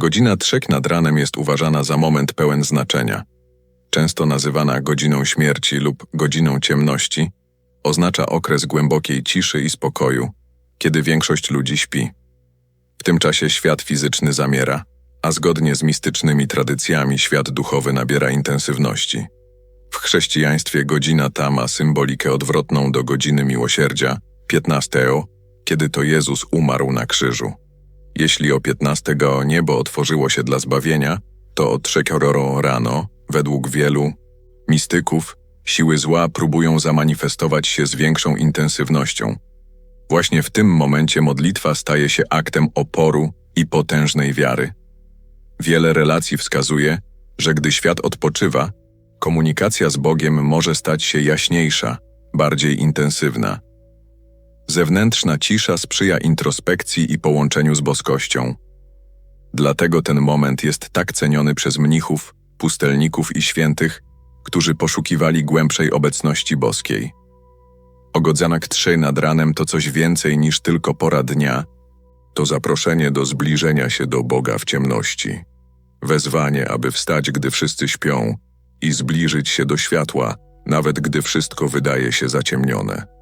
Godzina trzech nad ranem jest uważana za moment pełen znaczenia. Często nazywana godziną śmierci lub godziną ciemności, oznacza okres głębokiej ciszy i spokoju, kiedy większość ludzi śpi. W tym czasie świat fizyczny zamiera, a zgodnie z mistycznymi tradycjami świat duchowy nabiera intensywności. W chrześcijaństwie godzina ta ma symbolikę odwrotną do godziny miłosierdzia, 15, kiedy to Jezus umarł na krzyżu. Jeśli o 15 niebo otworzyło się dla zbawienia, to o trzecioro rano, według wielu mistyków, siły zła próbują zamanifestować się z większą intensywnością. Właśnie w tym momencie modlitwa staje się aktem oporu i potężnej wiary. Wiele relacji wskazuje, że gdy świat odpoczywa, komunikacja z Bogiem może stać się jaśniejsza, bardziej intensywna. Zewnętrzna cisza sprzyja introspekcji i połączeniu z boskością. Dlatego ten moment jest tak ceniony przez mnichów, pustelników i świętych, którzy poszukiwali głębszej obecności boskiej. Ogodzanak trzej nad ranem to coś więcej niż tylko pora dnia, to zaproszenie do zbliżenia się do Boga w ciemności, wezwanie, aby wstać, gdy wszyscy śpią i zbliżyć się do światła, nawet gdy wszystko wydaje się zaciemnione.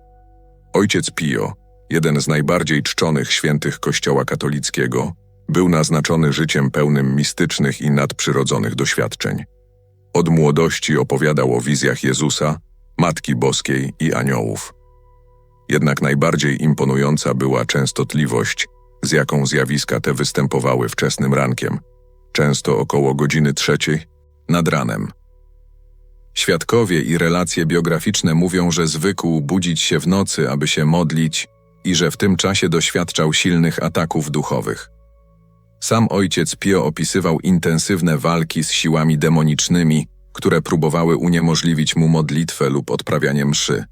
Ojciec Pio, jeden z najbardziej czczonych świętych Kościoła katolickiego, był naznaczony życiem pełnym mistycznych i nadprzyrodzonych doświadczeń. Od młodości opowiadał o wizjach Jezusa, Matki Boskiej i aniołów. Jednak najbardziej imponująca była częstotliwość, z jaką zjawiska te występowały wczesnym rankiem, często około godziny trzeciej nad ranem. Świadkowie i relacje biograficzne mówią, że zwykł budzić się w nocy, aby się modlić i że w tym czasie doświadczał silnych ataków duchowych. Sam ojciec Pio opisywał intensywne walki z siłami demonicznymi, które próbowały uniemożliwić mu modlitwę lub odprawianie mszy.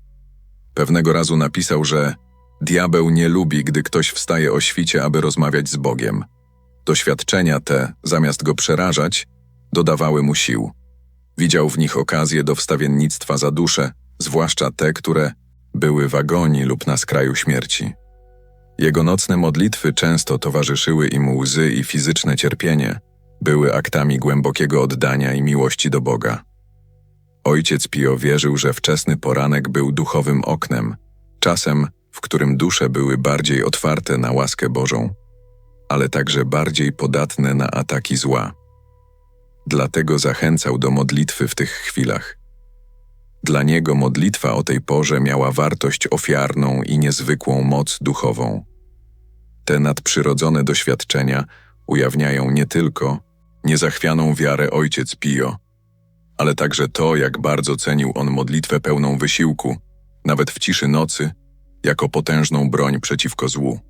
Pewnego razu napisał, że diabeł nie lubi, gdy ktoś wstaje o świcie, aby rozmawiać z Bogiem. Doświadczenia te, zamiast go przerażać, dodawały mu sił. Widział w nich okazję do wstawiennictwa za duszę, zwłaszcza te, które były w agonii lub na skraju śmierci. Jego nocne modlitwy często towarzyszyły im łzy i fizyczne cierpienie, były aktami głębokiego oddania i miłości do Boga. Ojciec Pio wierzył, że wczesny poranek był duchowym oknem, czasem, w którym dusze były bardziej otwarte na łaskę Bożą, ale także bardziej podatne na ataki zła. Dlatego zachęcał do modlitwy w tych chwilach. Dla niego modlitwa o tej porze miała wartość ofiarną i niezwykłą moc duchową. Te nadprzyrodzone doświadczenia ujawniają nie tylko niezachwianą wiarę ojciec Pio, ale także to, jak bardzo cenił on modlitwę pełną wysiłku, nawet w ciszy nocy, jako potężną broń przeciwko złu.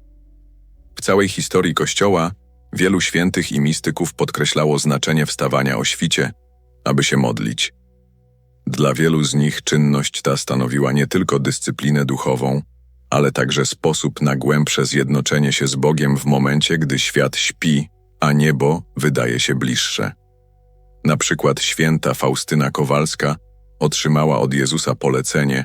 W całej historii Kościoła wielu świętych i mistyków podkreślało znaczenie wstawania o świcie, aby się modlić. Dla wielu z nich czynność ta stanowiła nie tylko dyscyplinę duchową, ale także sposób na głębsze zjednoczenie się z Bogiem w momencie, gdy świat śpi, a niebo wydaje się bliższe. Na przykład święta Faustyna Kowalska otrzymała od Jezusa polecenie,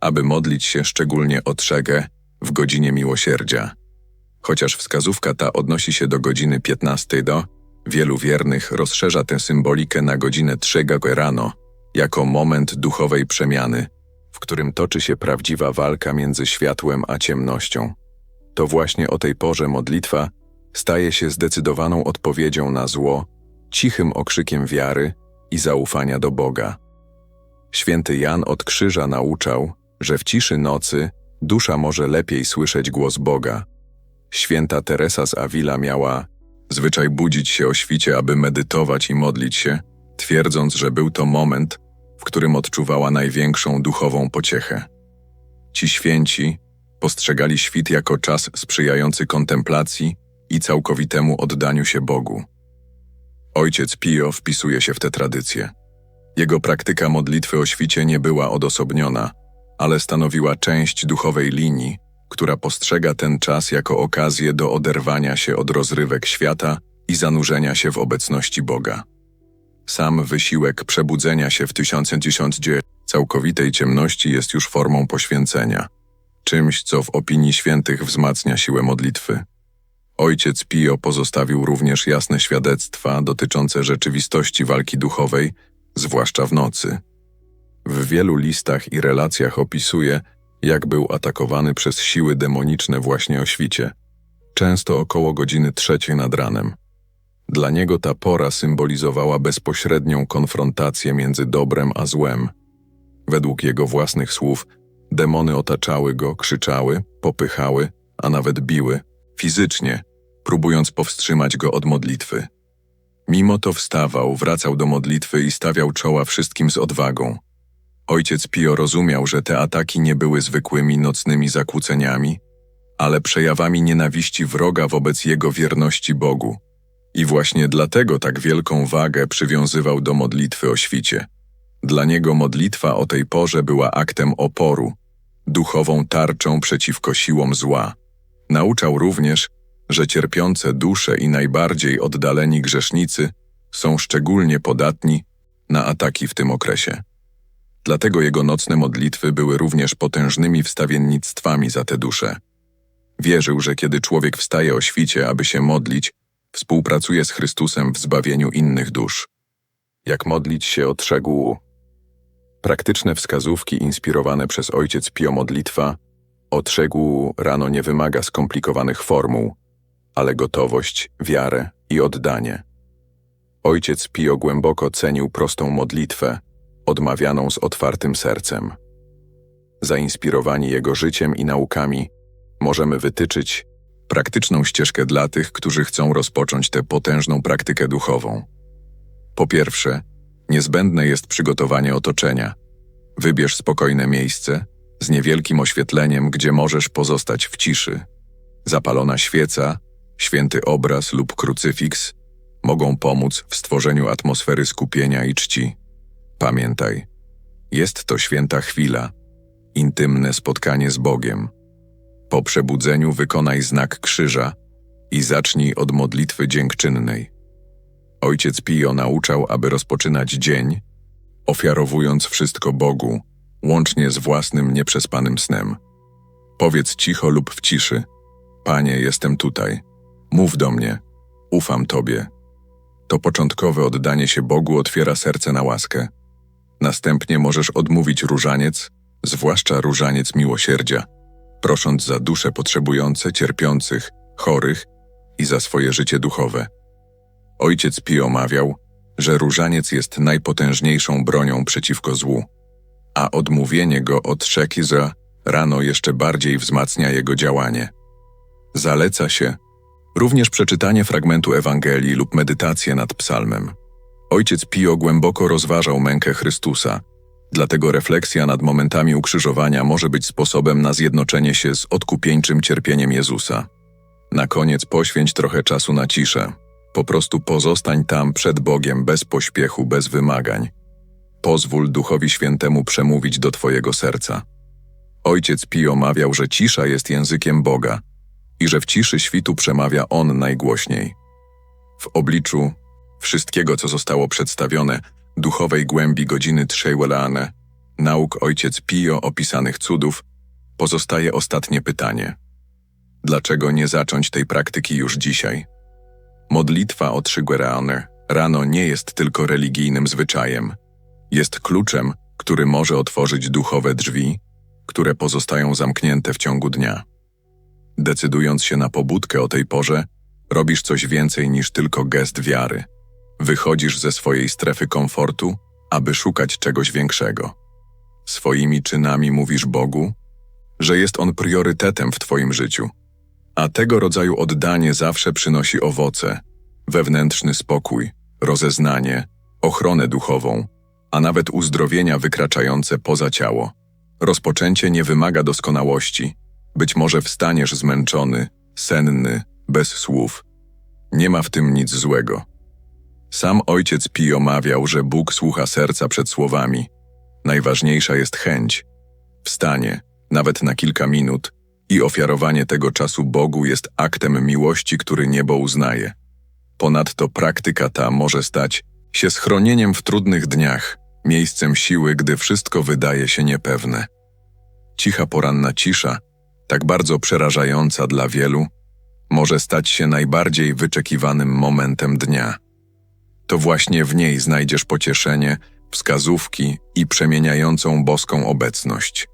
aby modlić się szczególnie o trzegę w godzinie miłosierdzia. Chociaż wskazówka ta odnosi się do godziny 15 do, wielu wiernych rozszerza tę symbolikę na godzinę trzega rano, jako moment duchowej przemiany, w którym toczy się prawdziwa walka między światłem a ciemnością. To właśnie o tej porze modlitwa staje się zdecydowaną odpowiedzią na zło, cichym okrzykiem wiary i zaufania do Boga. Święty Jan od Krzyża nauczał, że w ciszy nocy dusza może lepiej słyszeć głos Boga. Święta Teresa z Avila miała zwyczaj budzić się o świcie, aby medytować i modlić się, twierdząc, że był to moment, w którym odczuwała największą duchową pociechę. Ci święci postrzegali świt jako czas sprzyjający kontemplacji i całkowitemu oddaniu się Bogu. Ojciec Pio wpisuje się w tę tradycję. Jego praktyka modlitwy o świcie nie była odosobniona, ale stanowiła część duchowej linii, która postrzega ten czas jako okazję do oderwania się od rozrywek świata i zanurzenia się w obecności Boga. Sam wysiłek przebudzenia się w tysiącdziesiątdzie całkowitej ciemności jest już formą poświęcenia, czymś, co w opinii świętych wzmacnia siłę modlitwy. Ojciec Pio pozostawił również jasne świadectwa dotyczące rzeczywistości walki duchowej, zwłaszcza w nocy. W wielu listach i relacjach opisuje, jak był atakowany przez siły demoniczne właśnie o świcie, często około godziny trzeciej nad ranem. Dla niego ta pora symbolizowała bezpośrednią konfrontację między dobrem a złem. Według jego własnych słów, demony otaczały go, krzyczały, popychały, a nawet biły, fizycznie, próbując powstrzymać go od modlitwy. Mimo to wstawał, wracał do modlitwy i stawiał czoła wszystkim z odwagą. Ojciec Pio rozumiał, że te ataki nie były zwykłymi nocnymi zakłóceniami, ale przejawami nienawiści wroga wobec jego wierności Bogu. I właśnie dlatego tak wielką wagę przywiązywał do modlitwy o świcie. Dla niego modlitwa o tej porze była aktem oporu, duchową tarczą przeciwko siłom zła. Nauczał również, że cierpiące dusze i najbardziej oddaleni grzesznicy są szczególnie podatni na ataki w tym okresie. Dlatego jego nocne modlitwy były również potężnymi wstawiennictwami za te dusze. Wierzył, że kiedy człowiek wstaje o świcie, aby się modlić, współpracuje z Chrystusem w zbawieniu innych dusz. Jak modlić się od szczegółu? Praktyczne wskazówki inspirowane przez ojciec Pio modlitwa od szczegółu rano nie wymaga skomplikowanych formuł, ale gotowość, wiarę i oddanie. Ojciec Pio głęboko cenił prostą modlitwę, odmawianą z otwartym sercem. Zainspirowani jego życiem i naukami, możemy wytyczyć praktyczną ścieżkę dla tych, którzy chcą rozpocząć tę potężną praktykę duchową. Po pierwsze, niezbędne jest przygotowanie otoczenia. Wybierz spokojne miejsce z niewielkim oświetleniem, gdzie możesz pozostać w ciszy. Zapalona świeca, święty obraz lub krucyfiks mogą pomóc w stworzeniu atmosfery skupienia i czci. Pamiętaj, jest to święta chwila, intymne spotkanie z Bogiem. Po przebudzeniu wykonaj znak krzyża i zacznij od modlitwy dziękczynnej. Ojciec Pio nauczał, aby rozpoczynać dzień, ofiarowując wszystko Bogu, łącznie z własnym nieprzespanym snem. Powiedz cicho lub w ciszy: Panie, jestem tutaj. Mów do mnie. Ufam Tobie. To początkowe oddanie się Bogu otwiera serce na łaskę. Następnie możesz odmówić różaniec, zwłaszcza różaniec miłosierdzia, prosząc za dusze potrzebujące, cierpiących, chorych i za swoje życie duchowe. Ojciec Pio mawiał, że różaniec jest najpotężniejszą bronią przeciwko złu, a odmówienie go od Szekiza rano jeszcze bardziej wzmacnia jego działanie. Zaleca się również przeczytanie fragmentu Ewangelii lub medytację nad psalmem. Ojciec Pio głęboko rozważał mękę Chrystusa, dlatego refleksja nad momentami ukrzyżowania może być sposobem na zjednoczenie się z odkupieńczym cierpieniem Jezusa. Na koniec poświęć trochę czasu na ciszę. Po prostu pozostań tam przed Bogiem bez pośpiechu, bez wymagań. Pozwól Duchowi Świętemu przemówić do Twojego serca. Ojciec Pio mawiał, że cisza jest językiem Boga i że w ciszy świtu przemawia On najgłośniej. W obliczu wszystkiego, co zostało przedstawione, duchowej głębi godziny Trzejwelane, nauk ojciec Pio opisanych cudów, pozostaje ostatnie pytanie. Dlaczego nie zacząć tej praktyki już dzisiaj? Modlitwa o Trzyguerane rano nie jest tylko religijnym zwyczajem. Jest kluczem, który może otworzyć duchowe drzwi, które pozostają zamknięte w ciągu dnia. Decydując się na pobudkę o tej porze, robisz coś więcej niż tylko gest wiary – Wychodzisz ze swojej strefy komfortu, aby szukać czegoś większego. Swoimi czynami mówisz Bogu, że jest On priorytetem w Twoim życiu, a tego rodzaju oddanie zawsze przynosi owoce, wewnętrzny spokój, rozeznanie, ochronę duchową, a nawet uzdrowienia wykraczające poza ciało. Rozpoczęcie nie wymaga doskonałości. Być może wstaniesz zmęczony, senny, bez słów. Nie ma w tym nic złego. Sam ojciec Pio mawiał, że Bóg słucha serca przed słowami. Najważniejsza jest chęć. Wstanie, nawet na kilka minut, i ofiarowanie tego czasu Bogu jest aktem miłości, który niebo uznaje. Ponadto praktyka ta może stać się schronieniem w trudnych dniach, miejscem siły, gdy wszystko wydaje się niepewne. Cicha poranna cisza, tak bardzo przerażająca dla wielu, może stać się najbardziej wyczekiwanym momentem dnia. To właśnie w niej znajdziesz pocieszenie, wskazówki i przemieniającą boską obecność.